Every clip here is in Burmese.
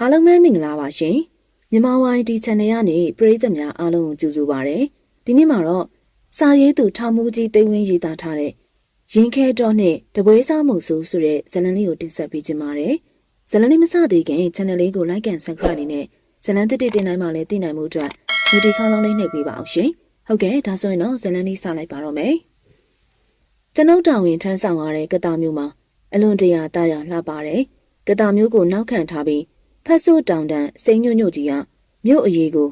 အားလုံးပဲမင်္ဂလာပါရှင်မြန်မာဝိုင်းဒီ channel ကနေပရိသတ်များအားလုံးကိုကြိုဆိုပါရစေဒီနေ့မှာတော့စာရေးသူထောင်မှုကြီးသိန်းဝင်းရေးသားထားတဲ့ရင်ခဲတော်နဲ့တပွဲစားမှုဆိုဆိုတဲ့ဇာတ်လမ်းလေးကိုတင်ဆက်ပေးခြင်းပါတယ်ဇာတ်လမ်းလေးမစသေးခင် channel လေးကို like and subscribe လေးနဲ့ဇာတ်လမ်းတစ်တစ်တင်တိုင်းမှာလည်းသိနိုင်မှုအတွက် notification ကောင်းလေးနှိပ်ပေးပါအောင်ရှင်ဟုတ်ကဲ့ဒါဆိုရင်တော့ဇာတ်လမ်းလေးစလိုက်ပါတော့မယ်ကျွန်ုပ်တောင်ဝင်ထမ်းဆောင်ရတဲ့ကတာမျိုးမှာအလွန်တရာတာယာလှပါတယ်ကတာမျိုးကိုနောက်ခံထားပြီး ဖက်ဆိုးတောင်တန်းစိန်ညွတ်ညွတ်ကြီးကမြို့အရေးကို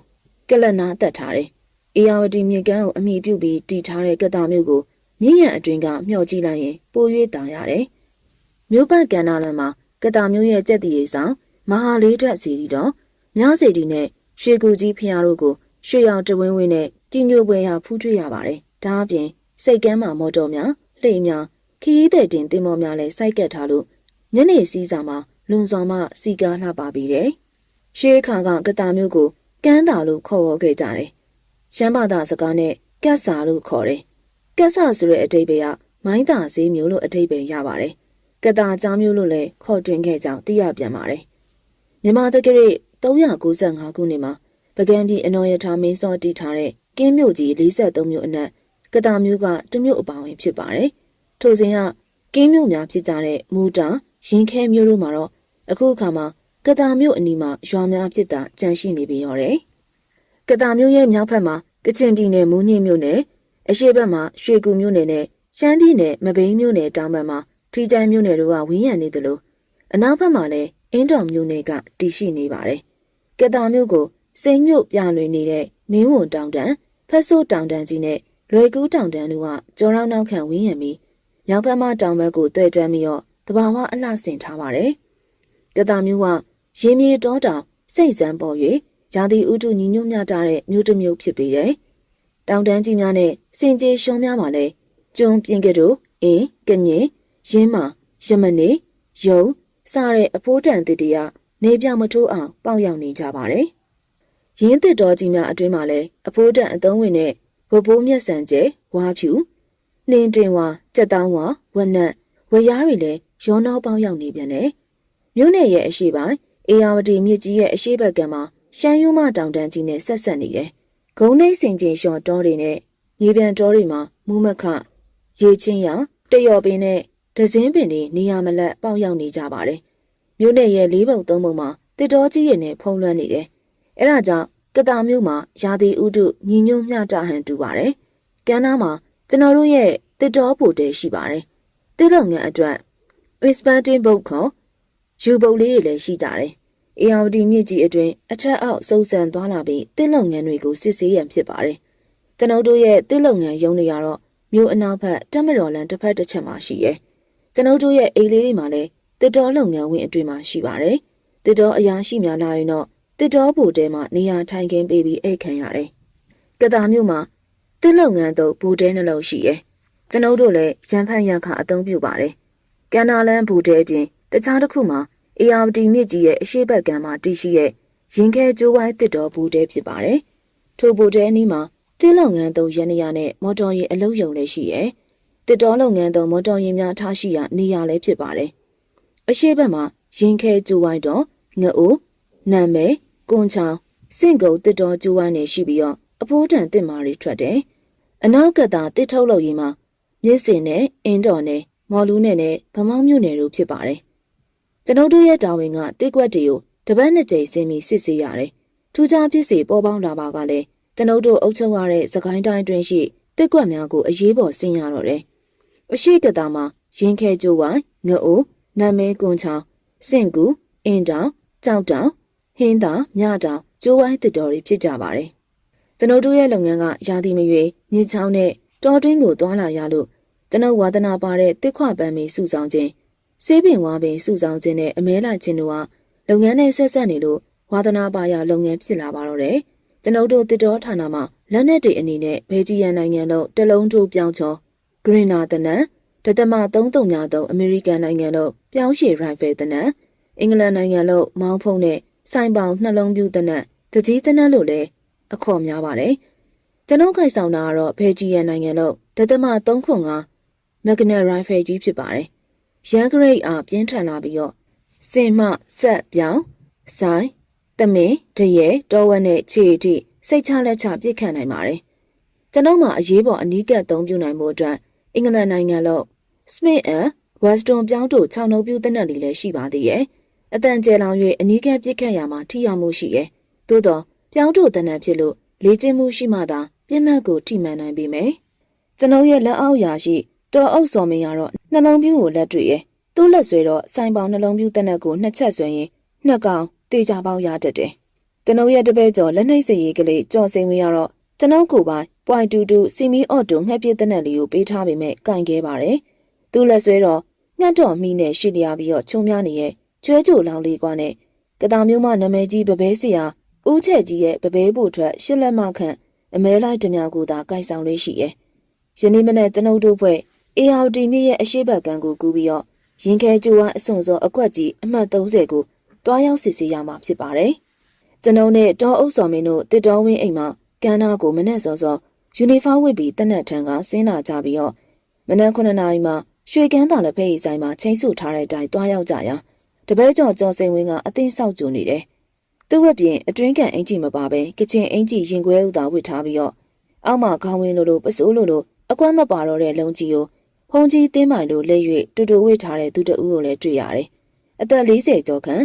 ကလနာတက်ထားတယ်။အေယာဝတီမြေကမ်းကိုအမိပြုပြီးတည်ထားတဲ့ကတာမြို့ကိုမြင့်ရန်အတွင်းကမျှော်ကြည့်လိုက်ရင်ပို၍တာရတယ်။မြို့ပတ်ကန်နာလန်မှာကတာမြို့ရဲ့ကြက်တီရိဆောင်မဟာလေးတက်စီတီတော်မြားစီတီနဲ့ရွှေကူကြီးဖျားတို့ကိုရွှေရောင်တဝင်းဝင်းနဲ့ကြီးညိုပွဲရဖူးထွေးရပါတယ်။ဒါအပြင်စိတ်ကမ်းမှာမော်တော်များလှိမ်များခရီးသည်တင်တင်မောများလည်းစိုက်ကက်ထားလို့ညနေစည်းစာမှာ လွန်စွာမှစီကားလှပပြီးတယ်။ရှေးခါကကတာမျိုးကိုကန်းတာလို့ခေါ်ဝေါ်ခဲ့ကြတယ်။ရမ်းပါတာစကားနဲ့ကက်ဆာလို့ခေါ်တယ်။ကက်ဆာဆိုတဲ့အတိတ်ပဲကမိုင်းတာဈေးမျိုးလို့အတိတ်ပဲရပါတယ်။ကတာကြားမျိုးလို့လည်းခေါ်တွင်ခဲ့ကြောင်းသိရပြန်ပါတယ်။မြန်မာတက္ကရာ395ခုနှစ်မှာပုဂံပြည်အနော်ရထားမင်းစောတီထားတဲ့ကင်းမြို့ကြီး43မြို့အနက်ကတာမျိုးကတမျိုးအပောင်ဝင်ဖြစ်ပါတယ်။ထို့စဉ်ကကင်းမြို့များဖြစ်ကြတဲ့မူတာရင်ခဲမြို့တို့မှာတော့ အခုအခါမှာကတာမြို့အနီးမှာရွာများဖြစ်တာကြန့်ရှိနေပြီးရောတယ်။ကတာမြို့ရဲ့မြောက်ဘက်မှာကချင်ပြည်နယ်မူးညစ်မြို့နယ်အရှေ့ဘက်မှာရွှေကူမြို့နယ်နဲ့ရှမ်းပြည်နယ်မဘိန်းမြို့နယ်တောင်ဘက်မှာထီကျိုင်းမြို့နယ်တို့ကဝင်းရံနေတယ်လို့အနောက်ဘက်မှာလည်းအင်းတော်မြို့နယ်ကတည်ရှိနေပါတယ်။ကတာမြို့ကိုစိန်မြို့ပြလွင်နေတဲ့မင်းဝန်တောင်တန်းဖက်ဆိုးတောင်တန်းကြီးနဲ့လွယ်ကူးတောင်တန်းတို့ကကြောရောက်နောက်ခံဝင်းရံပြီးမြောက်ဘက်မှတောင်ဘက်ကိုတွေ့တန်းပြီးတော့တဘာဝအလှဆင်ထားပါတယ်။ ကတာမျိုးကရင်းမြေတောတောင်စိတ်စမ်းပေါ်၍ရာသီဥတုညီညွတ်မြတာတဲ့မြို့တစ်မြို့ဖြစ်ပေတယ်။တောင်တန်းကြီးများနဲ့စင်ကြေရှုံးများမှာလည်းကျွန်းပြင်းကတို့အင်းကညင်ရင်းမာရမနေယုံစတဲ့အဖိုးတန်တစ်တရနေပြောင်မထိုးအောင်ပေါက်ရောက်နေကြပါတယ်။ရင်းတစ်တော်ကြီးများအတွင်းမှာလည်းအဖိုးတန်အသုံးဝင်တဲ့ဘဘိုးမျက်စံကျဲဝါဖြူနှင်းတင်ဝါကြက်တောင်းဝါဝက်နက်ဝရရားတွေလည်းရောနှောပေါင်းရောက်နေပြန်တယ်။ မြို့နယ်ရဲ့အရှိပိုင်းအေယာဝတီမြစ်ကြီးရဲ့အရှိဘက်ကမှာရှမ်းရိုးမတောင်တန်းကြီးနဲ့ဆက်ဆက်နေတယ်။ဂုံနှိမ့်စင်ကျင်လျှော်တောတွေနဲ့မြေပြန်တောတွေမှာမူးမခရေချင်းရတယော်ပင်နဲ့ဒဇင်းပင်တွေနေရာမလတ်ပေါက်ရောက်နေကြပါတယ်။မြို့နယ်ရဲ့လေးပုံသုံးပုံမှာတစ်တော်ကြီးရနဲ့ဖုံးလွှမ်းနေတယ်။အဲဒါကြောင့်ကတာမြို့မှာရာသီဥတုညီညွတ်မျှတဟန်တူပါတယ်။ကမ်းနားမှာကျွန်တော်တို့ရဲ့တစ်တော်ပိုတဲရှိပါတယ်။တစ်လုံငန်းအတွက် expanding boat ခေါ် ယူပုတ်လေးတွေလည်းရှိကြတယ်။ ARD မြစ်ကြီးအတွင်းအထက်အောက်စုံစံသွားလာပြီးတစ်လုံငန်းတွေကိုစစ်ဆေးရန်ဖြစ်ပါတယ်။ကျွန်တော်တို့ရဲ့တစ်လုံငန်းရုံးတွေကတော့မြို့အနောက်ဘက်တက်မတော်လန်တစ်ဖက်တစ်ချက်မှာရှိရဲ။ကျွန်တော်တို့ရဲ့အိမ်လေးတွေမှာလည်းတစ်တော်လုံငန်းဝင်းအတွင်းမှာရှိပါတယ်။တစ်တော်အရာရှိများလာရင်တော့တစ်တော်ဘူတဲမှာနေရာထိုင်ခင်းပေးပြီးအိတ်ခံရတယ်။ကတာမြို့မှာတစ်လုံငန်းတော့ဘူတဲနှလုံးရှိရဲ။ကျွန်တော်တို့လည်းရန်ဖန်ရန်ခါအသုံးပြုပါတယ်။ကန်နာလန်ဘူတဲအပြင်တခြားတစ်ခုမှာ ARD မြစ်ကြီးရဲ့အရှိတ်ဘက်ကမ်းမှာတည်ရှိရဲ့ရင်ခဲကျိုးဝိုင်းတစ်တော်ဘူတဲဖြစ်ပါတယ်။ထိုဘူတဲအနီးမှာတစ်လုံငန်းသုံးရန်နေရနဲ့မော်တော်ယာဉ်အလုံးယုံလည်းရှိရဲ့။တစ်တော်လုပ်ငန်းသုံးမော်တော်ယာဉ်များထားရှိရာနေရာလည်းဖြစ်ပါတယ်။အရှိတ်ဘက်မှာရင်ခဲကျိုးဝိုင်းတော့ငအိုးနာမဲကွန်ချောင်းစင့်ကုံတစ်တော်ကျိုးဝိုင်းနေရှိပြီးတော့အဖိုးတန်တစ်မာတွေထွက်တယ်။အနောက်ကသာတစ်ထုတ်လုပ်ရေးမှာမြစ်စင်နဲ့အင်းတော်နဲ့မော်လူးနဲ့နဲ့ဗမောင်းမြို့နယ်တို့ဖြစ်ပါတယ်။ ကျွန်ုပ်တို့ရဲ့တာဝန်ကတစ်ကွက်တွေကိုတပတ်နှစ်ကြိမ်ဆင်းပြီးစစ်ဆေးရတယ်။ထူးခြားဖြစ်စေပေါ်ပေါင်းလာပါကလည်းကျွန်ုပ်တို့အုပ်ချုပ်ရတဲ့သခိုင်းတိုင်းတွင်ရှိတစ်ကွက်များကိုအရေးပေါ်ဆင်းရတော့တယ်။အရှိကတာမှာရင်ခဲကျိုးဝိုင်းငအိုးနာမဲကွန်ချောင်းစင့်ကူအင်းတောင်ကြောက်တောင်ဟင်းသာမြတောင်ကျိုးဝိုင်းတစ်တော်တွေဖြစ်ကြပါတယ်။ကျွန်ုပ်တို့ရဲ့လုပ်ငန်းကရာသီမရွေမြေချောင်းနဲ့တောတွင်းကိုတွာလာရလို့ကျွန်ုပ်ဝါသနာပါတဲ့တစ်ခွပန်းမီစုဆောင်ခြင်း စေးပင်ဝါပင်စုဆောင်ခြင်းနဲ့အမဲလိုက်ခြင်းတို့ကလုပ်ငန်းနဲ့ဆက်ဆက်နေလို့ဝါသနာပါရလုပ်ငန်းဖြစ်လာပါတော့တယ်။ကျွန်ုပ်တို့တစ်တော်ဌာနမှာလက်နက်တွေအနေနဲ့ဘယ်ကြီးရန်နိုင်ငံလုံးတလုံးထိုးပြောင်းချောဂရင်းနာတနန်ဒသမ333အမေရိကန်နိုင်ငံလုံးပြောင်းရှည်ရိုင်ဖယ်တနန်အင်္ဂလန်နိုင်ငံလုံးမောင်းဖုံးနဲ့စိုင်ပေါင်နှလုံးပြူတနန်တကြီးတနန်လို့လည်းအခေါ်များပါတယ်။ကျွန်ုပ်ခိုင်ဆောင်တာကတော့ဘယ်ဂျီယန်နိုင်ငံလုံးဒသမ305မက်ဂနက်ရိုင်ဖယ်ကြီးဖြစ်ပါတယ်။ ရန်ဂရိတ်အားပြင်းထန်လာပြီးတော့စင်မဆက်ပြောင်းဆိုင်တမင်တရဲတောဝက်နဲ့ခြေအထိစိတ်ချလက်ချပြစ်ခတ်နိုင်ပါတယ်ကျွန်ုပ်မှာအရေးပေါ်အနီးကပ်သုံးပြနိုင်မှုအတွက်အင်္ဂလန်နိုင်ငံလုံး Smith and Weston ပြောင်းတို့6နှုတ်ပြတဲ့နက်လေးလည်းရှိပါသေးရဲ့အတန်ကျဲလောင်၍အနီးကပ်ပြစ်ခတ်ရမှာထိရောက်မှုရှိရဲ့သို့တော့ပြောင်းတို့တဲ့နက်ဖြစ်လို့လေ့ကျင့်မှုရှိမှသာပြစ်မှတ်ကိုထိမှန်နိုင်ပေမယ်ကျွန်ုပ်ရဲ့လက်အောက်ရာရှိ တော်အုပ်စော်မင်းကတော့နှလုံးပြူးကိုလက်တွေ့ရဲ့သူ့လက်ဆွဲတော့စိုင်ပေါင်နှလုံးပြူးတဲ့နက်ကိုနှစ်ချက်ဆွဲရင်နှစ်ကောင်တေချာပေါက်ရတတ်တယ်ကျွန်ုပ်ရဲ့တပည့်ကျော်လက်နှိပ်စည်ရေးကလေးကြော်စိန်ဝင်ရတော့ကျွန်ုပ်ကိုပိုင်ပွိုင်တူတူစီမီအော့တိုငှက်ပြစ်တဲ့နက်လေးကိုပေးထားပေမဲ့ကင်ခဲ့ပါတယ်သူ့လက်ဆွဲတော့ငှက်တော်မိနဲ့ရှိလျားပြီးတော့ချုံများနေရဲ့ကျွဲကြိုလောင်လေးကွာနဲ့ကတာမျိုးမနာမည်ကြီးပပဲစီယာဦးချက်ကြီးရဲ့ပပဲဖို့ထွက်ရှစ်လက်မခန့်အမဲလိုက်တများကိုသာကိုင်ဆောင်လေးရှိရဲ့ယနေ့မနေ့ကျွန်ုပ်တို့ဖွဲ့ ARD မြစ်ရဲ့အရှိတ်ဘက်ကံကိုကူးပြီးတော့ရင်ခဲကျိုးဝါအစွန်စောအကွက်ကြီးအမှတ်30ကိုတွားရောက်စစ်ဆေးရမှာဖြစ်ပါတယ်။ကျွန်ုပ်နဲ့တောအုပ်စော်မင်းတို့တစ်တော်ဝင်းအိမ်မှာကန်းနာကိုမနေ့စောစောယူနီဖောင်းဝတ်ပြီးတနက်ထန်ကဆင်းလာကြပြီးတော့မနက်9နာရီမှာရွှေကန်းတာလက်ဖက်ရည်ဆိုင်မှာချိန်ဆထားတဲ့အတိုင်းတွားရောက်ကြရာတပည့်ကျော်ကျော်စိန်ဝင်းကအသိဆောက်ကြနေတယ်။သူ့ဝက်ပြင်အတွင်းကန်အင်ကြီးမပါပဲကချင်အင်ကြီးရင်ခွဲဥသာဝတ်ထားပြီးတော့အောက်မှာခေါင်းဝင်းလိုလိုပစိုးလိုလိုအကွက်မပါတော့တဲ့လုံကြီးကို ဖုန်ကြီးတင်းမိုင်လိုလက်၍တူတူဝစ်ထားတဲ့သူတဦးကိုလည်းတွေ့ရတယ်။အသက်40ကျော်ခန့်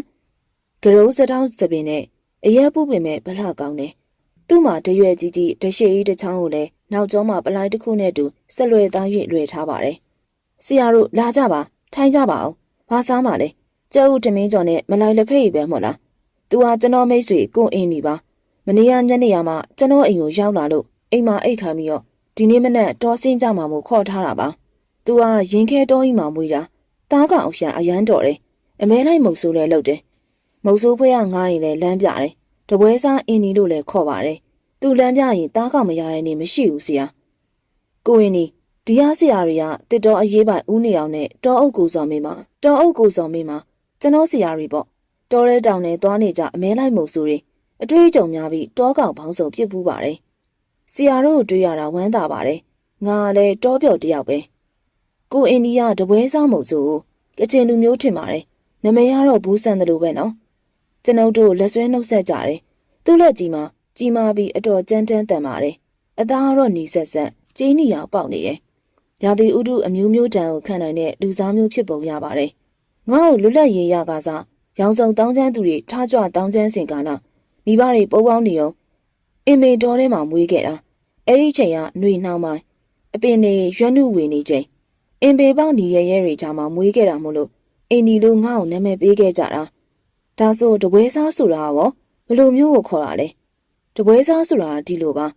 ဂရုစတောင်းစပင်နဲ့အရက်ပူပင်မဲ့ဗလာကောင်းတယ်။သူ့မှာတရွယ်ကြီးကြီးတရှိကြီးတစ်ချောင်းကိုလည်းနောက်ကျောမှာပလိုက်တစ်ခုနဲ့တူဆက်လွယ်သား၍လွယ်ထားပါတယ်။ဆရာတို့လာကြပါထိုင်ကြပါအောင်။ဘာစားမှလဲ။ကျဲဦးတမင်းကျော်နဲ့မလိုက်လက်ဖက်ရည်ပဲမို့လား။ "तू ဟာကျွန်တော်မိတ်ဆွေကိုအင်းနေပါ။မနေ့ကညနေရမှာကျွန်တော်အိမ်ကိုရောက်လာလို့အိမ်မှာအိတ်ခံပြီးတော့ဒီနေ့မနက်တောဆင်းကြမှာမို့ခေါ်ထားတာပါ။ तू ဟာရင်ခဲတောကြီးမှာမွေးတာ။တားကောင်ရှာအရန်တော်တယ်။အမဲလိုက်မုတ်ဆိုးလဲလုပ်တယ်။မုတ်ဆိုးဖွဲကငားရင်လည်းလမ်းပြတယ်။တပွဲစားအင်းနီလို့လည်းခေါ်ပါတယ်။ तू လမ်းပြရင်တားကောင်မရတဲ့နေမရှိဘူးဆရာ။ကိုဝင်နီဒီဟာဆရာတွေကတစ်တော်အရေးပိုင်ဦးနေအောင်နဲ့တောအုပ်ကိုစော်မေးမှာတောအုပ်ကိုစော်မေးမှာကျွန်တော်ဆရာတွေပေါ့တောရဲတောင်နဲ့သွားနေကြအမဲလိုက်မုတ်ဆိုးတွေအတွေ့အကြုံများပြီးတောကောင်ဘောင်းစုံပြစ်ပူးပါတယ်။ဆရာတို့ကိုတွေ့ရတာဝမ်းသာပါတယ်။ငါကလည်းတောပြော့တယောက်ပဲ။ ကိုအိန္ဒိယတပွဲစားမုတ်ဆိုးကချင်လူမျိုးထင်ပါတယ်။နမည်ကတော့ဘူးဆန်တယ်လို့ပဲနော်။ကျွန်ုပ်တို့လက်ဆွဲနှုတ်ဆက်ကြတယ်။သူ့လက်ကြီးမှာကြီးမားပြီးအတော်ကြမ်းတမ်းတန်ပါတယ်။အသားကတော့หนีဆက်ဆက်ကြီးနီအောင်ပေါက်နေတယ်။ရာသီဥတုအမျိုးမျိုးတန်ကိုခံနိုင်တဲ့လူစားမျိုးဖြစ်ပုံရပါတယ်။ငါ့ကိုလွတ်လပ်ရေးရကစားရောင်စုံတောင်းချမ်းသူတွေထားကြွတောင်းချမ်းစင်ကနာမိဘတွေပုံပေါင်းနေအောင်အင်မေတော်ထဲမှာမွေးခဲ့တာအဲ့ဒီချိန်ကຫນွေနှောင်းပိုင်းအပင်တွေရွနှုဝင်နေချိန် အင်ပေပေါင်းဒီရဲရဲတွေကြားမှာမွေးခဲ့တာမို့လို့အင်ဒီလိုငါ့ကိုနာမည်ပေးခဲ့ကြတာဒါဆိုတပွဲစားဆိုတာရောဘယ်လိုမျိုးကိုခေါ်တာလဲတပွဲစားဆိုတာဒီလိုပါ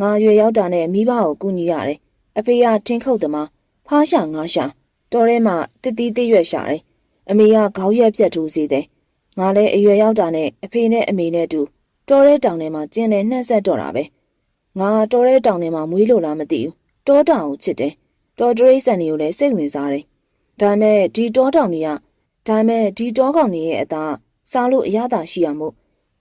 ငါရွယ်ရောက်တာနဲ့မိဘကိုကူညီရတယ်အဖေကထင်းခုတ်သမားဖားရှာငါရှာတော်ထဲမှာတတိတိရွက်ရှာတယ်အမေကခေါင်းရက်ပြတ်ထိုးစေတယ်ငါလည်းအရွယ်ရောက်တာနဲ့အဖေနဲ့အမေနဲ့တူတော်တဲ့တောင်ထဲမှာကျင်းနေနှက်ဆက်တော့တာပဲငါတော်တဲ့တောင်ထဲမှာမွေးလို့လားမသိဘူးတောတောင်ကိုချစ်တယ် တောတရိစံတွေကိုလည်းစိတ်ဝင်စားတယ်။ဒါမဲ့ဒီတောတောင်တွေကဒါမဲ့ဒီတောကောင်တွေရဲ့အသားစားလို့အရသာရှိရမို့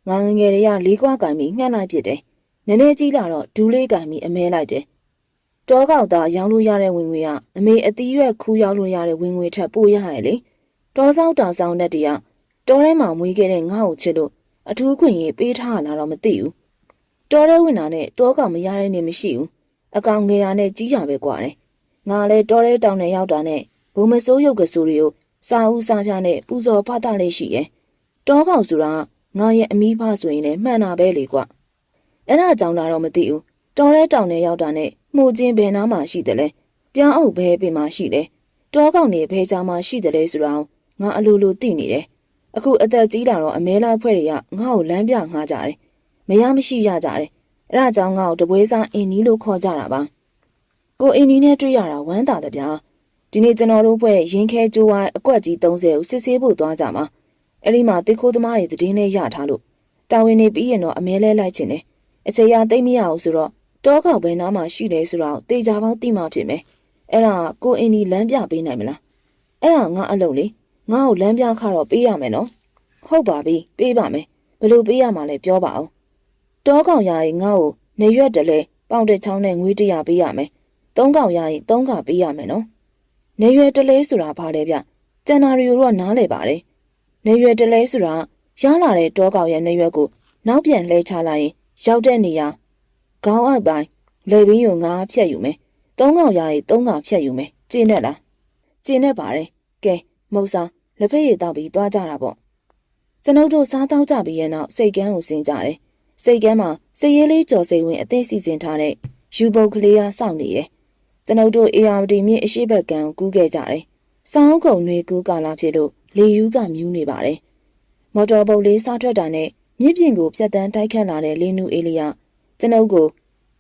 ငါငငယ်တွေကလေးကွာကင်ပြီးငှက်လိုက်ပြစ်တယ်။နည်းနည်းကြီးလာတော့ဒူးလေးကင်ပြီးအမဲလိုက်တယ်။တောကောင်သားရောင်းလို့ရတဲ့ဝင်ငွေကအမေအသီးရွက်ခူးရောင်းလို့ရတဲ့ဝင်ငွေထက်ပိုရရလေ။တောဆောင်တောင်ဆောင်တဲ့တရတောထဲမှာမွေးခဲ့တဲ့ငါ့ကိုချစ်လို့အထူးခွင့်ရေးပေးထားလာတော့မသိဘူး။တောထဲဝင်တာနဲ့တောကောင်မရတဲ့နေမရှိဘူး။အကောင်ငယ်တာနဲ့ကြီးကြပဲကွာတယ် ငါလည်းတောထဲတောင်ထဲရောက်တာနဲ့ဘုံမစိုးရုပ်ကစိုးတွေကိုစာဦးစာပြနဲ့ပူဇော်ဖတ်တာလေးရှိရဲ့တောကောင်ဆိုတာငါရဲ့အမိဖဆိုရင်လည်းမှန်တာပဲလေကွအဲ့ဒါကြောင့်လာတော့မသိဘူးတောထဲတောင်ထဲရောက်တာနဲ့မှုချင်းဘယ်နားမှာရှိတယ်လဲပြောင်းအုပ်ဘဲပင်မှာရှိတယ်တောကောင်နေဘဲကြားမှာရှိတယ်လဲဆိုတော့ငါအလိုလိုသိနေတယ်အခုအသက်ကြီးလာတော့အမဲလိုက်ဖွဲ့တွေကငါ့ကိုလမ်းပြငှားကြတယ်မရမရှိရကြတယ်အဲ့ဒါကြောင့်ငါ့ကိုတပွဲစားအင်းနီလို့ခေါ်ကြတာပါ ကိုအင်းနီနဲ့တွေ့ရတာဝမ်းသာတယ်ဗျာဒီနေ့ကျွန်တော်တို့ဘွဲရင်ခဲကျိုးဝိုင်းအကွက်ကြီး30ကိုစစ်ဆေးဖို့သွားကြမှာအဲ့ဒီမှာတေခိုးသမားတွေတည်င်းလေးရထားလို့တာဝန်နေပြီးရင်တော့အမဲလဲလိုက်ချင်တယ်အစရာသိမ့်မရအောင်ဆိုတော့တောကောက်ဘဲနားမှာရှိတယ်ဆိုတော့တေချာပေါင်းတိမှဖြစ်မယ်အဲ့ဒါကိုအင်းနီလမ်းပြပေးနိုင်မလားအဲ့ဒါငါအလုပ်လေငါ့ကိုလမ်းပြခတော့ပေးရမယ်နော်ဟုတ်ပါပြီပေးပါမယ်ဘယ်လိုပေးရမှာလဲပြောပါအောင်တောကောင်ရာကြီးငါ့ကိုနေရွက်တလဲပေါင်တစ်ချောင်းနဲ့ငွေတရာပေးရမယ် သုံးကောင်ရာကြီးသုံးကပေးရမယ်နော်နေရွယ်တလဲဆိုတာဘာလဲဗျကျန်နာရီတို့ကနားလဲပါတယ်နေရွယ်တလဲဆိုတာရလာတဲ့တောကောင်ရဲ့နှရွက်ကိုနောက်ပြန်လှဲချလိုက်ရင်ရောက်တဲ့နေရာခေါင်းအောက်ပိုင်းလေဘင်းကိုငါဖြတ်ယူမယ်။သုံးကောင်ရရင်သုံးကောင်ဖြတ်ယူမယ်။ကျင်းနဲ့လား။ကျင်းနဲ့ပါတယ်။ကဲမုတ်စားလက်ဖက်ရည်တောက်ပြီးသွားကြတာပေါ့။ကျွန်ုပ်တို့စားတောက်ကြပြီးရဲ့နောက်စိတ်ကန်းကိုဆင်းကြတယ်။စိတ်ကန်းမှာစည်ရဲလေးကြော်စိတ်ဝင်အသိစီစဉ်ထားတဲ့ယူပုတ်ကလေးကစောင့်နေတယ်။ ကျွန်ုပ်တို့အေယာဝတီမြစ်အရှိဘက်ကံကိုကူးခဲ့ကြတယ်။စောင်းကုံတွေကူးကာလာဖြစ်လို့လေယူးကမြူးနေပါတယ်။မော်တော်ဘုတ်လေးစားထွက်တာနဲ့မြစ်ပြင်ကိုဖြတ်တန်းတိုက်ခတ်လာတဲ့လင်းနူအေးလီယာကျွန်ုပ်ကို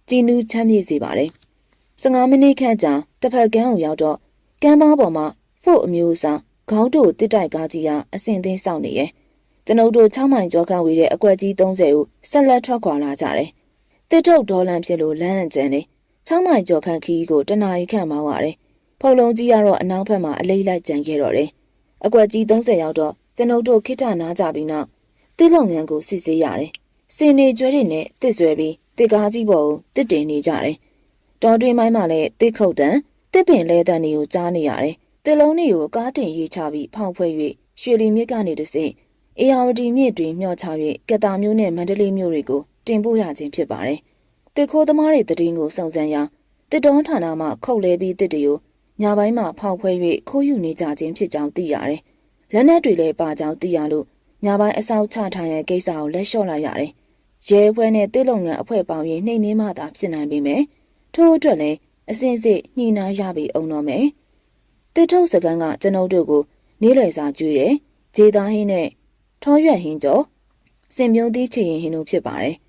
ကြည်နူးချမ်းမြေ့စေပါတယ်။15မိနစ်ခန့်ကြာတစ်ဖက်ကန်းကိုရောက်တော့ကမ်းပါးပေါ်မှာဖို့အမျိုးအစားခေါင်းတို့တစ်တိုက်ကားကြီးကအစင်သင်းစောင့်နေရဲ့။ကျွန်ုပ်တို့6မိုင်ကျော်ခန့်ဝေးတဲ့အကွက်ကြီး30ကိုဆက်လက်ထွက်ခွာလာကြတယ်။တစ်ထုတ်ဒေါ်လန်ဖြစ်လို့လမ်းအကျန်နေ 6မိုင်ကျော်ခန့်ခီးကိုတနာရီခန့်မောင်းရတယ်။ဖုံလုံးကြီးကတော့အနောက်ဘက်မှာအလိမ့်လိုက်ကြံခဲ့တော့တယ်။အကွက်ကြီး30ရောက်တော့ကျွန်ုပ်တို့ခိတ္တနာကြပြီးနောက်တစ်လုပ်ငန်းကိုစစ်ဆေးရတယ်။စင်နေကျွဲတွေနဲ့တစ်ဆွဲပြီးတစ်ကားကြီးပေါ်ကိုတစ်တင်နေကြတယ်။တော်တွင်မိုင်းမှလည်းတစ်ခုတ်တန်တစ်ပင်လဲတန်တွေကိုကြားနေရတယ်။တစ်လုံးတွေကိုကားတင်ရေးချပြီးဖောင်ဖွဲ၍ရွှေလီမြစ်ကနေတဆင့်အေယာဝတီမြစ်တွင်မျှော့ချ၍ကတာမျိုးနဲ့မန္တလေးမျိုးတွေကိုတင်ပို့ရခြင်းဖြစ်ပါတယ်။ တစ်ခိုးသမားတွေတည်င်းကိုစုံစမ်းရာတစ်တောဌာနမှခုတ်လဲပြီးတစ်တွေကိုညပိုင်းမှာဖောက်ဖွဲ၍ခိုးယူနေကြခြင်းဖြစ်ကြောင်းသိရတယ်။လက်နက်တွေလည်းပါကြောင်းသိရလို့ညပိုင်းအဆောက်ချထားတဲ့ကိစ္စကိုလက်လျှော့လိုက်ရတယ်။ရဲဖွဲနဲ့တိလုံငန်းအဖွဲ့ပေါင်းရင်နှိမ့်နှင်းမှသာဖြစ်နိုင်ပေမယ့်ထို့အတွက်လည်းအစင်စစ်ညှိနှိုင်းရပြီးအောင်တော့မယ်။တစ်ထုပ်စကန်ကကျွန်ုပ်တို့ကိုနေလေစာကျွေးတယ်။ဂျေသားဟင်းနဲ့ထောရွက်ဟင်းကျော်စင်ပြုံးသီးချီရင်ဟင်းတို့ဖြစ်ပါတယ်။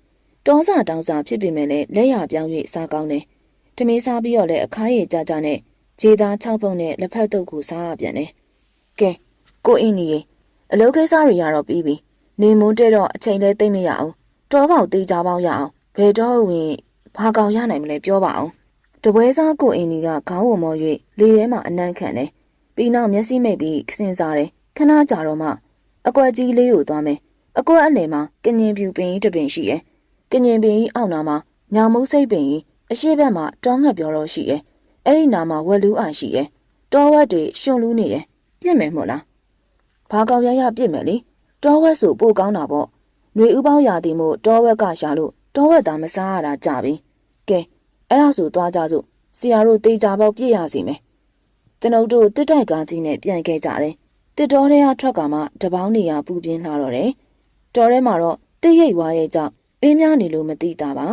တောစာတောင်စာဖြစ်ပေမဲ့လည်းလက်ရပြောင်း၍စားကောင်းတယ်။တမင်းစားပြီးတော့လည်းအခါရည်ကြကြနဲ့ဂျေသား6ပုံနဲ့လက်ဖက်တုပ်ကိုစားရပြန်တယ်။ကဲကိုအင်းကြီးအလုပ်ကိစ္စတွေရတော့ပြီးပြီနေမွန်းတဲ့တော့အချိန်လေးသိမ့်မရအောင်တောကောင်တေးကြပေါင်းရအောင်ဘယ်တော့ဝင်ဘာကောင်ရနိုင်မလဲပြောပါအောင်တပွဲစားကိုအင်းကြီးကခေါင်းဝမော၍လေထဲမှာအနံ့ခံတယ်ပြီးနောက်မျက်စိမိတ်ပြီးစဉ်းစားတယ်ခဏကြာတော့မှအကွက်ကြီးလေးကိုသွားမယ်အကွက်အလယ်မှာကညင်ပြူပင်ကြီးတစ်ပင်ရှိရဲ့ ကညင်ပင်ကြီးအောက်နာမှာညောင်မုတ်စိတ်ပင်ကြီးအရှိဘက်မှာတောငှက်ပြောတော့ရှိရဲ့အဲ့ဒီနာမှာဝက်လူးအိုင်ရှိရဲ့တောဝက်တွေရှင်လူးနေတယ်ပြင့်မယ်မို့လားဘာကောင်ရရပြစ်မယ်လေတောဝက်ဆိုပို့ကောင်းတာပေါ့ຫນွေဥပေါင်းရာသီမို့တောဝက်ကရှာလို့တောဝက်သားမစားရတာကြပြီကဲအဲ့ဒါဆိုသွားကြစို့ဆရာတို့တေချာပေါက်ပြစ်ရစီမယ်ကျွန်ုပ်တို့တစ်တိုက်ကားကြီးနဲ့ပြန်ခဲ့ကြတယ်တစ်တော်ထဲကထွက်ကမှတပေါင်းနေရပူပြင်းလာတော့တယ်တော်ထဲမှာတော့တိတ်ရိတ်ဝါရဲ့ကြောင့် အေးများနေလို့မသိတာပါ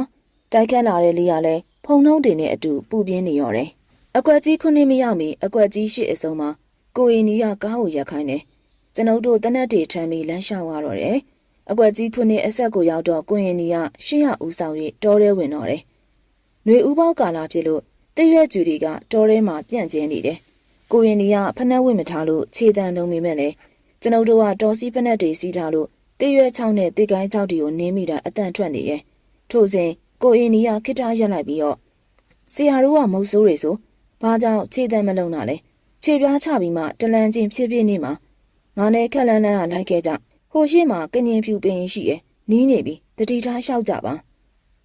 တိုက်ခတ်လာတဲ့လေးကလည်းဖုံနှုံးတင်နဲ့အတူပူပြင်းနေရောတယ်အကွက်ကြီးခုနှစ်မရောက်မီအကွက်ကြီးရှိအစုံမှာကိုရင်ကြီးကကားကိုရက်ခိုင်းတယ်ကျွန်ုပ်တို့တနက်တွေထမ်းပြီးလမ်းလျှောက်ရတော့တယ်။အကွက်ကြီးခုနှစ်အဆက်ကိုရောက်တော့ကိုရင်နီကရှေ့ရဦးဆောင်၍တောထဲဝင်တော့တယ်။ຫນွေဥပေါကာလာဖြစ်လို့တရွက်ကျူတွေကတောထဲမှာပြန့်ကျဲနေတယ်။ကိုရင်နီကဖနှက်ဝင့်မထားလို့ခြေတံလုံးမိမဲ့လေကျွန်ုပ်တို့ကတော်စီဖနှက်တွေစီးထားလို့ တရွက်ချောင်းနဲ့တေကိုင်းချောင်းတွေကိုနင်းမိတာအတန်ထွက်နေရဲ့။ထို့စဉ်ကိုရင်နီကခိတာရက်လိုက်ပြီးတော့ဆရာတို့ကမုတ်ဆိုးတွေဆိုဘာကြောင့်ခြေတံမလုံးတာလဲ။ခြေပြားချပြီးမှတလန်ချင်းဖြစ်ဖြစ်နေမှာငါနဲ့ခက်လန်းလန်းကလိုက်ခဲ့ကြဟိုရှိမှကငင်ဖြူပင်ရှိရဲ့နီးနေပြီတတိထားလျှောက်ကြပါ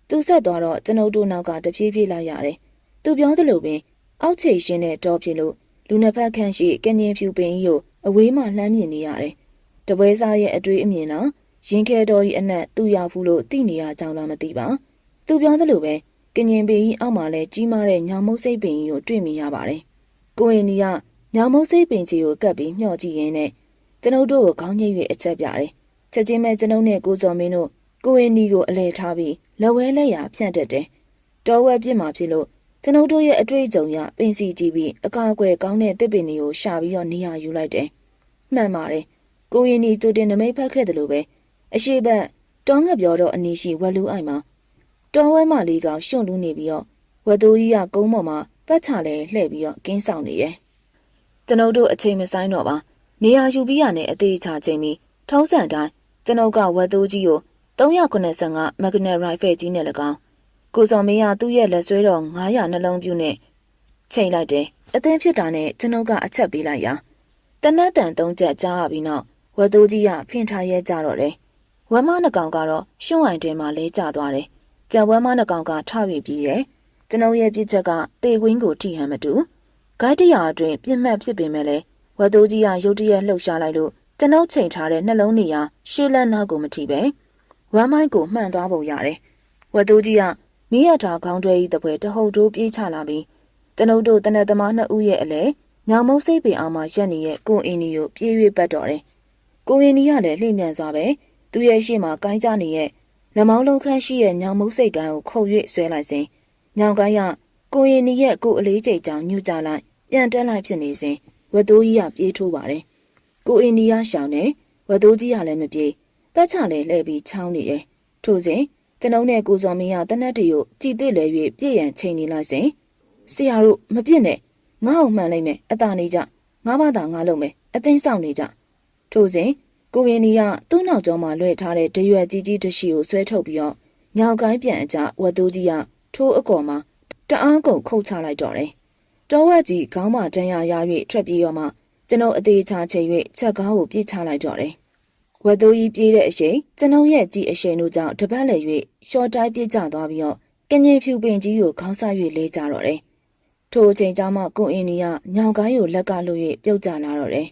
သူဆက်သွားတော့ကျွန်ုပ်တို့နောက်ကတပြေးပြေးလိုက်ရတယ်သူပြောသလိုပင်အောက်ချိတ်ရှင်းတဲ့တောဖြစ်လို့လူနှစ်ဖက်ခန့်ရှိကငင်ဖြူပင်ကြီးကိုအဝေးမှလှမ်းမြင်နေရတယ် တပွဲစားရဲ့အတွေ့အမြင်လားရင်ခဲတော်ကြီးအနက်သူ့ရောက်ဘူးလို့သိနေရကြောင်းလားမသိပါသူပြောသလိုပဲကငင်ပင်ကြီးအောက်မှာလဲကြီးမားတဲ့ညောင်မုတ်စိတ်ပင်ကြီးကိုတွေ့မြင်ရပါတယ်ကိုရင်ကြီးကညောင်မုတ်စိတ်ပင်ကြီးကိုကပ်ပြီးမျှော့ကြည့်ရင်းနဲ့ကျွန်ုပ်တို့ကိုခေါင်းညှိ၍အချက်ပြတယ်။ချက်ချင်းပဲကျွန်ုပ်နဲ့ကိုစော်မင်းတို့ကိုဝင်းနီကိုအလဲထားပြီးလက်ဝဲလက်ရာဖြန့်တက်တယ်။တော်ဝဲပြစ်မှာဖြစ်လို့ကျွန်ုပ်တို့ရဲ့အတွေ့အကြုံရပင်စီကြည့်ပြီးအကာအကွယ်ကောင်းတဲ့တစ်ပင်တွေကိုရှာပြီးတော့နေရာယူလိုက်တယ်။မှန်ပါတယ်။ ကိုရင်နီတူတင်နမိတ်ဖက်ခဲ့တယ်လို့ပဲအရှိဘက်တောငှက်ပြောတော့အနီရှိဝက်လူအိုင်မှာတော်ဝဲမလေးကောင်ရှုံလူနေပြီးတော့ဝက်သူကြီးကကုန်းပေါ်မှာပတ်ချလဲလှည့်ပြီးတော့ကင်းဆောင်နေရဲ့။ကျွန်ုပ်တို့အချိန်မဆိုင်တော့ပါ။နေရာယူပြီးရနဲ့အသေးချချိန်ပြီးထုံးစံတိုင်းကျွန်ုပ်ကဝက်သိုးကြီးကို395မက်ဂနက်ရိုင်ဖယ်ကြီးနဲ့၎င်းကိုစော်မင်းကသူ့ရဲ့လက်ဆွဲတော်900နှလုံးပြူနဲ့ချိန်လိုက်တယ်အသင်းဖြစ်တာနဲ့ကျွန်ုပ်ကအချက်ပေးလိုက်ရာတနတ်တန်သုံးချက်ကြားရပြီးနောက် ဝက်သိုးကြီးကဖင်ထားရဲကြတော့တယ်ဝက်မနှကောင်ကတော့ရှုံးအိုင်တဲမှာလဲကျသွားတယ်ကြံဝက်မနှကောင်ကထ၍ပြီးတယ်ကျွန်ုပ်ရဲ့ပြစ်ချက်ကတေကွင်းကိုထိဟန်မတူဂိုက်တရာအတွင်းပြစ်မှတ်ဖြစ်ပေမဲ့လည်းဝက်သိုးကြီးကရုတ်တရက်လှုပ်ရှားလိုက်လို့ကျွန်ုပ်ချိန်ထားတဲ့နှလုံးနေရာရှေ့လက်နောက်ကိုမထိပဲဝမ်းမိုက်ကိုမှန်သွားပုံရတယ်။ဝတ်သူကြီးကမိရထားခေါင်းတွဲဤတပွဲတဟုတ်တိုးပြေးချလာပြီးကျွန်ုပ်တို့တနက်သမားနှစ်ဦးရဲ့အလဲညောင်မုတ်စိတ်ပင်အောင်မှရက်နေတဲ့ကိုအင်းကြီးကိုပြေး၍ပတ်တော်တယ်။ ကိုအင်းကြီးကလည်းလှိမ့်မြန်စွာပဲသူရဲ့ရှေ့မှာကိုင်းကြနေတဲ့လက်မောင်းလုံးခန့်ရှိရဲ့ညောင်မုတ်စိတ်ကန်းကိုခုတ်၍ဆွဲလိုက်စဉ်ညောင်ကိုင်းကကိုအင်းကြီးရဲ့ကိုအလေးကျိတ်ကြောင်ညှူကြလိုက်ပြန်တက်လိုက်ဖြစ်နေစဉ်ဝတ်သူကြီးကပြေးထိုးပါတယ်။ကိုအင်းကြီးကရှောင်တယ်ဝတ်သူကြီးကလည်းမပြေးပတ်ချလည်းလှည့်ပြီးချောင်းနေတယ်။ထို့စဉ်ကျွန်ုပ်နဲ့ကိုစော်မင်းကတနက်တီကိုကြည်တစ်လဲ၍ပြည့်ရန်ချိန်နေလိုက်စဉ်ဆရာတို့မပြစ်နဲ့ငါ့အောင်မှန်လိုက်မယ်အသာနေကြငါဘာသာငါလုပ်မယ်အသိဆောင်နေကြ ထို့စဉ်ကိုရင်နီကသူ့နောက်ကျောမှာလွှဲထားတဲ့တရွက်ကြီးကြီးတရှိကိုဆွဲထုတ်ပြီးတော့ညောင်ကိုင်းပြန်အကြဝတ်သူကြီးကထိုးအကော်မှာတအားကုန်ခုတ်ချလိုက်တော့တယ်တောဝက်ကြီးခေါင်းမတန်းရရ၍ထွက်ပြေးရောမှကျွန်ုပ်အသေးချာချိန်၍ချက်ကားကိုပြစ်ချလိုက်တော့တယ်ဝတ်သူကြီးပြေးတဲ့အချိန်ကျွန်ုပ်ရဲ့ကြီးအရှိန်တို့ကြောင့်တပတ်လည်း၍ရှော့တိုက်ပြစ်ကျသွားပြီးတော့ကငင်ဖြူပင်ကြီးကိုခေါင်းဆ၍လဲကြတော့တယ်ထိုအချိန်ကျမှကိုအင်းနီကညောင်ကိုင်းကိုလက်ကလွှတ်၍ပြုတ်ကျလာတော့တယ်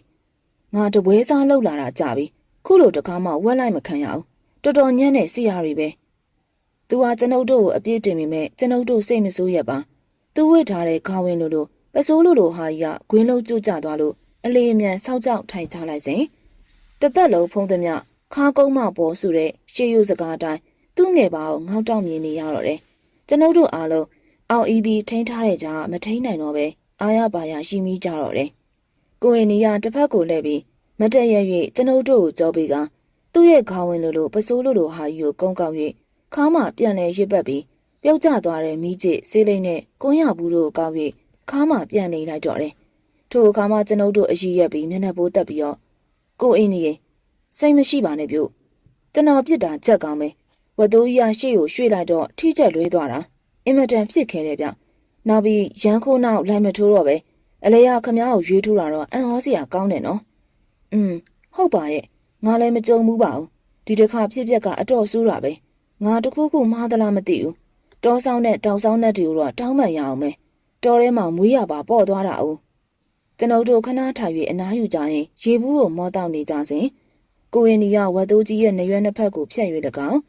ငါတပွဲစားလှုပ်လာတာကြပြီခုလိုတကားမှဝက်လိုက်မခံရအောင်တော်တော်ညံ့တဲ့စီရတွေပဲသူဟာကျွန်ုပ်တို့ကိုအပြစ်တင်မိမဲ့ကျွန်ုပ်တို့စိတ်မဆိုးရပါသူဝစ်ထားတဲ့ခေါင်းဝင်းလိုလိုပစိုးလိုလိုဟာကြီးကဂွင်းလုံးကျကျသွားလို့အလေးအမြန်ဆောက်ကြောက်ထိုင်ချလိုက်စဉ်တသက်လုံးဖုံးသမျှခါကုန်းမပေါ်ဆိုတဲ့ရှေးရုပ်စကားတိုင်းသူ့ငယ်ပါကိုငေါက်တောက်မြင်နေရတော့တယ်ကျွန်ုပ်တို့အားလုံးအောက်အီဘီထိန်းထားတဲ့ကြားမထိန်းနိုင်တော့ပဲအာရပါရရှိမိကြတော့တယ် ကိုရင်နီယာတစ်ဖက်ကိုလှည့်ပြီးမတည့်ရ၍ကျွန်ုပ်တို့ကိုကြောပေးကသူ့ရဲ့ခေါင်းဝင်လိုလိုပစိုးလိုလိုဟာကြီးကိုကုန်းကောက်၍ခါမှပြန်လဲရစ်ပတ်ပြီးပြုတ်ကျသွားတဲ့မိကျစ်ဆေးလိမ့်နဲ့ကွန်းရဘူးတို့ကိုကောက်၍ခါမှပြန်နေလိုက်တော့တယ်ထိုအခါမှကျွန်ုပ်တို့အရှိရက်ပြီးမျက်နှာပိုးတက်ပြီးတော့ကိုအင်းကြီးစိတ်မရှိပါနဲ့ပြုတ်ကျွန်တော်ပြစ်တာကြက်ကောင်းပဲဝတ်သူကြီးရရှေ့ကိုရွှေ့လိုက်တော့ထိကျက်လွဲသွားတာအင်မတန်ဖြစ်ခဲတယ်ဗျနောက်ပြီးရန်ခိုးနောက်လိုက်မထိုးတော့ပဲ အလေရခမားကိုရွေးထိုးတာတော့အံ့ဩစရာကောင်းတယ်နော်อืมဟုတ်ပါရဲ့ငါလည်းမကြုံဘူးပါဘူးဒီတစ်ခါဖြစ်ပျက်ကအတော့ဆိုးတာပဲငါတခုခုမှားသလားမသိဘူးတောဆောင်နဲ့တောင်ဆောင်နဲ့တူတော့တောင်းမှန်ရအောင်ပဲတော်ထဲမှာမွေးရပါပေါ့သွားတာအောင်ကျွန်ုပ်တို့ခဏထိုင်၍အနားယူကြရင်ရေဘူးကိုမောတောက်နေကြစဉ်ကိုရင်ဒီကဝတ်သူကြီးရဲ့နေရွက်နှစ်ဖက်ကိုဖြတ်၍၎င်း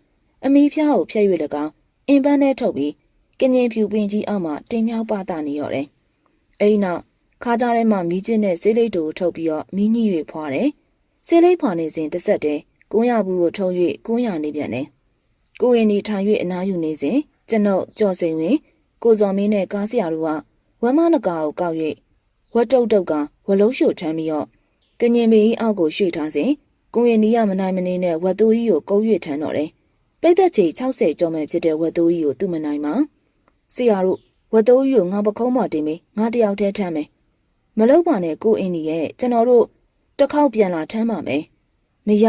အမီးဖျားကိုဖြတ်၍၎င်းအင်ပန်းနဲ့ထုတ်ပြီးကငင်ဖြူပင်ကြီးအောက်မှာတင်မြောက်ပတာနေရော်တယ်အဲဒီနောက် ခါးကြားထဲမှာမီးကျင်းနဲ့ဆေးလိပ်တို့ထုတ်ပြီးတော့မီးညှိ၍ဖွာတယ်ဆေးလိပ်ဖွာနေစဉ်တစ်ဆက်တည်းကုန်းရဘူးကိုထုံ၍ကုန်းရနေပြန်တယ်ကိုရင်ဒီထိုင်၍အနားယူနေစဉ်ကျွန်ုပ်ကြော်စိန်ဝင်ကိုစော်မင်းနဲ့ကားဆရာတို့ကဝမ်းမနကာကိုကောက်၍ဝတ်တုတ်တုတ်ကဝလုံးရှို့ထမ်းပြီးတော့ကငင်မင်းအောက်ကိုရွှေ့ထားစဉ်ကိုရင်နီးရမနိုင်မနေနဲ့ဝတ်သူကြီးကိုကုန်း၍ထမ်းတော့တယ်ပိတ်သက်ချေ60ကျော်မဲ့ဖြစ်တဲ့ဝတ်သူကြီးကိုသူ့မနိုင်မှာဆရာတို့ဝတ်သူကြီးကိုငါပခုံးမတင်မေးငါတယောက်တည်းထမ်းမယ် မလောက်ပါနဲ့ကိုအင်းကြီးရဲ့ကျွန်တော်တို့တစ်ခေါက်ပြန်လာထမ်းပါမယ်မရ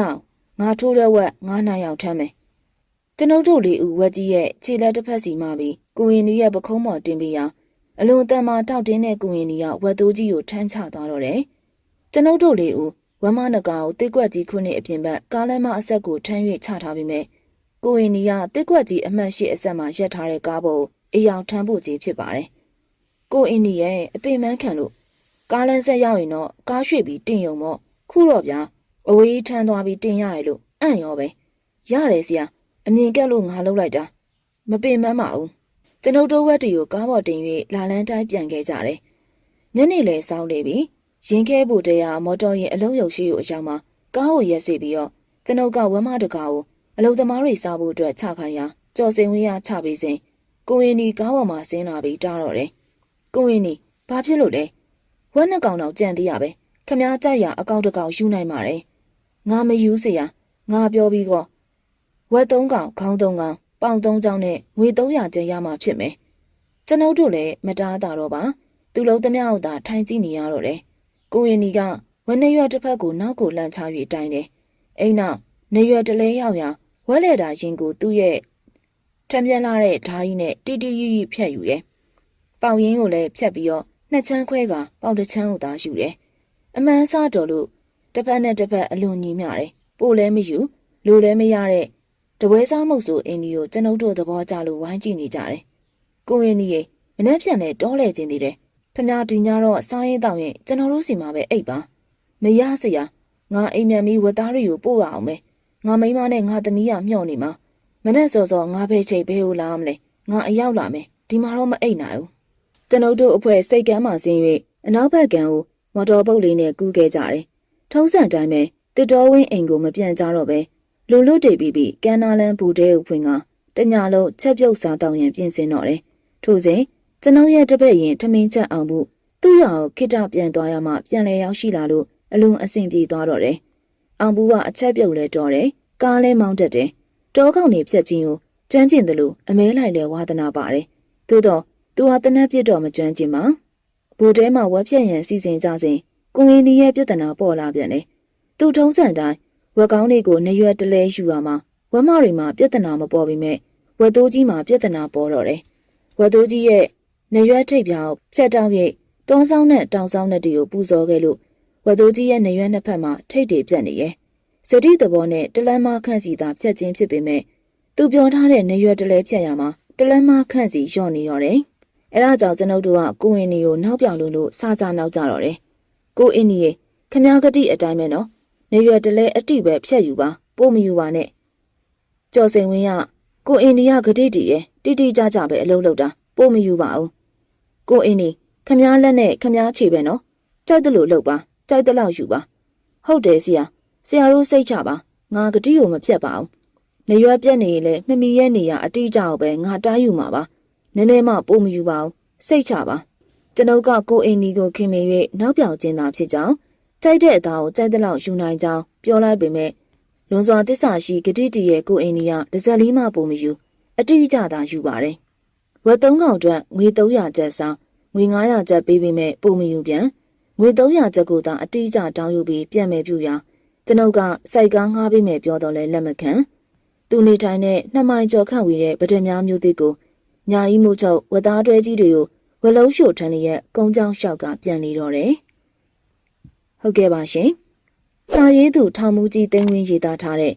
ငါထိုးတဲ့ဝက်ငါနိုင်အောင်ထမ်းမယ်ကျွန်ုပ်တို့လေးဦးဝက်ကြီးရဲ့ခြေလက်တစ်ဖက်စီမှပြီးကိုရင်ကြီးရဲ့ပခုံးမော်တင်ပြီးရအလွန်တန်မာတောက်တင်းတဲ့ကိုရင်ကြီးကဝက်သိုးကြီးကိုထမ်းချသွားတော့တယ်ကျွန်ုပ်တို့လေးဦးဝမ်းမနကာကိုတစ်ကွက်ကြီးခုနှစ်အပြင်ဘက်ကားလမ်းမအဆက်ကိုထမ်း၍ချထားပြီးမြဲကိုရင်ကြီးကတစ်ကွက်ကြီးအမှတ်ရှိအဆက်မှာရက်ထားတဲ့ကားပေါ်အယောင်ထမ်းဖို့ကြီးဖြစ်ပါတယ်ကိုအင်းကြီးရဲ့အပေမန်းခံလို့ ကားလမ်းဆက်ရောက်ရင်တော့ကားရွှေ့ပြီးတင်ယုံမော့ခုတော့ဗျာအဝေးထမ်းသွားပြီးတင်ရရလို့အံ့ရောပဲရတယ်ဆရာအမြင်ကက်လို့ငါလှုပ်လိုက်တာမပင်မပါဘူးကျွန်ုပ်တို့ဝက်တီကိုကားပေါ်တင်၍လာလန်းတိုင်းပြန်ခဲ့ကြတယ်ညနေလေစောင်းနေပြီရင်ခဲဖို့တရားမော်တော်ယာဉ်အလုံးယုံရှိကိုအရောက်မှာကားကိုရက်စီပြီးတော့ကျွန်ုပ်ကဝမ်းမတကားကိုအလုံသမားတွေစားဖို့အတွက်ချခိုင်းရာကြော်စင်ဝင်းရချပေးစဉ်ကိုရင်ဒီကားပေါ်မှာဆင်းလာပြီးတားတော့တယ်ကိုရင်ဒီဘာဖြစ်လို့လဲ ဝက်နှစ်ကောင်တော့ကြံသေးရပဲခမားကြိုက်ရအကောင့်တစ်ကောင်ယူနိုင်ပါတယ်ငါမယူเสียငါပြောပြီးတော့ဝက်သုံးကောင်ခေါင်းသုံးကောင်ပေါင်သုံးချောင်းနဲ့ငွေ300ကျန်ရမှာဖြစ်မယ်ကျွန်ုပ်တို့လည်းမတားတာတော့ပါသူလုံးသမျှအောင်သာထိုင်ကြည့်နေရတော့တယ်ကိုရင်ဒီကဝက်နှစ်ရွက်တစ်ဖက်ကိုနောက်ကိုလှန်ချ၍တိုင်တယ်အိမ်နောက်နေရွက်တလဲရောက်ရာဝက်လေတာရင်ကိုသူ့ရဲ့ထံပြန်လာတဲ့ဓာကြီးနဲ့တီတီရီရီဖြတ်ယူတယ်ပေါင်ရင်းကိုလည်းဖြတ်ပြီးတော့ နှစ်ချမ်းခွဲကပေါင်တစ်ချမ်းကိုသာယူတယ်အမှန်စားတော်လို့တစ်ဖက်နဲ့တစ်ဖက်အလွန်ညီမျှတယ်ပို့လည်းမယူလိုလည်းမရတဲ့တပွဲစားမုတ်ဆိုအင်းဒီကိုကျွန်ုပ်တို့သဘောကျလို့ဝိုင်းကြည့်နေကြတယ်ကိုရင်ကြီးမနှက်ပြန်လဲတောလဲခြင်းသေးတယ်ခမဒီညတော့စားရင်တောင်းရင်ကျွန်တော်တို့စီမှာပဲအိတ်ပါမရစရာငါအိမ်မြန်ပြီးဝတ်သားတွေကိုပို့ရအောင်မယ်ငါမိန်းမနဲ့ငါသမီးကမျှော့နေမှာမနဲ့စောစောငါဖဲချိန်ဘဲကိုလာမလဲငါအရောက်လာမယ်ဒီမှာတော့မအိတ်နိုင်ဘူး ကျွန်ုပ်တို့အဖွဲ့စိတ်ကမ်းမှဆင်း၍အနောက်ဘက်ကံကိုမော်တော်ပုတ်လေးနဲ့ကူးခဲ့ကြတယ်ထုံးစံတိုင်းပဲတစ်တော်ဝင်းအိမ်ကိုမပြန်ကြတော့ပဲလူလူတေးပြီးပြီးကန်နာလန်ဘူတဲကိုဖွင့်ကတညာလုံးချက်ပြုတ်စားတောင်းရင်ပြင်ဆင်တော့တယ်ထို့စဉ်ကျွန်ုပ်ရဲ့တပည့်ရင်ထမင်းချက်အောင်မှုသူ့ရအောင်ခိတပြန်သွားရမှပြန်လဲရောက်ရှိလာလို့အလွန်အဆင်ပြေသွားတော့တယ်။အောင်ဘူးကအချက်ပြုတ်လဲတော်တယ်။ကားလဲမောင်းတတ်တယ်။တောကောင်နေဖြတ်ချင်းကိုကျွမ်းကျင်တယ်လို့အမဲလိုက်လဲဝါသနာပါတယ်။သို့တော့ သူဟာတနက်ပြစ်တော့မကျွမ်းကျင်ပါ။ဘူတဲမှာဝက်ဖြက်ရန်စီစဉ်ကြစဉ်ကိုငင်းဒီရဲ့ပြဿနာပေါ်လာပြန်တယ်။သူထုံးစံတိုင်းဝက်ကောင်းလေးကိုနေရွက်တလဲယူရမှာဝက်မတွေမှာပြဿနာမပေါ်ပေမဲ့ဝက်သိုးကြီးမှာပြဿနာပေါ်တော့တယ်။ဝက်သိုးကြီးရဲ့နေရွက်ထိပ်ပြောင်ဖြတ်တောင်းရိပ်တောင်းဆောင်နဲ့တောင်ဆောင်နဲ့တွေကိုပူဇော်ခဲ့လို့ဝက်သိုးကြီးရဲ့နေရွက်နှစ်ဖက်မှာထိပ်တွေပြတ်နေရဲ့စတိသဘောနဲ့တလန်းမခန့်စီသာဖြတ်ခြင်းဖြစ်ပေမဲ့သူပြောထားတဲ့နေရွက်တလဲဖြတ်ရမှာတလန်းမခန့်စီလျော့နေရောတယ် အဲဒါကြောင့်ကျွန်ုပ်တို့ကကိုအင်းနီကိုနောက်ပြောင်လို့လို့စားကြနောက်ကြတော့တယ်ကိုအင်းနီရေခမားကတိအတိုင်းပဲနော်နေရွက်တလဲအတိပဲဖြတ်ယူပါပို့မယူပါနဲ့ကျော်စိန်ဝင်းကကိုအင်းနီကဂတိတီရဲ့တိတိကျကျပဲအလုပ်လုပ်တာပို့မယူပါဘူးကိုအင်းနီခမားလက်နဲ့ခမားခြေပဲနော်ကြိုက်တယ်လို့လုပ်ပါကြိုက်တယ်လို့ယူပါဟုတ်တယ်ဆရာဆရာတို့စိတ်ချပါငါဂတိကိုမဖြတ်ပါဘူးနေရွက်ပြက်နေရင်လည်းမမီရဲ့နေရအတိအကျပဲငါတားယူမှာပါ နည်းနည်းမှပို့မယူပါဘူးစိတ်ချပါကျွန်ုပ်ကကိုအင်းနီကိုခင်မင်၍နောက်ပြောင်ကျင်းသာဖြစ်ကြောင်းကြိုက်တဲ့အသားကိုကြိုက်တဲ့လောက်ယူနိုင်ကြောင်းပြောလိုက်ပေမဲ့လွန်စွာတစ္ဆာရှိဂတိတီရဲ့ကိုအင်းနီကတစ်စက်လေးမှပို့မယူအတိအကျသာယူပါတယ်ဝက်သုံးကောင်အတွက်ငွေ300ကျပ်ဆောင်ငွေ900ကျပ်ပေးပေမဲ့ပို့မယူပြန်ငွေ300ကျပ်ကိုသာအတိအကျတောင်းယူပြီးပြန်မယ်ပြူရာကျွန်ုပ်ကစိုက်ကားငှားပေးမယ်ပြောတော့လဲလက်မခံသူနေထိုင်တဲ့နှစ်မိုင်ကျော်ခန့်ဝေးတဲ့ဗဒများမျိုးသစ်ကို ညာကြီးမှုချုပ်ဝက်သားတွဲကြီးတွေကိုဝလုံးရှို့ထန်းရဲ့ကုန်းချောင်းလျှောက်ကပြန်နေတော့တယ်ဟုတ်ကဲ့ပါရှင်စာရေးသူထောင်မူကြီးသိန်းဝင်းရေးသားထားတဲ့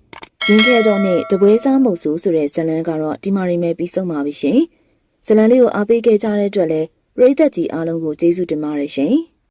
ရင်းခဲတော်နဲ့တပွဲစားမုတ်ဆိုးဆိုတဲ့ဇတ်လန်းကတော့ဒီမှာရိမဲပြီးဆုံးပါပြီရှင်ဇတ်လန်းလေးကိုအားပေးခဲ့ကြတဲ့အတွက်လည်းပရိသတ်ကြီးအားလုံးကိုကျေးဇူးတင်ပါတယ်ရှင်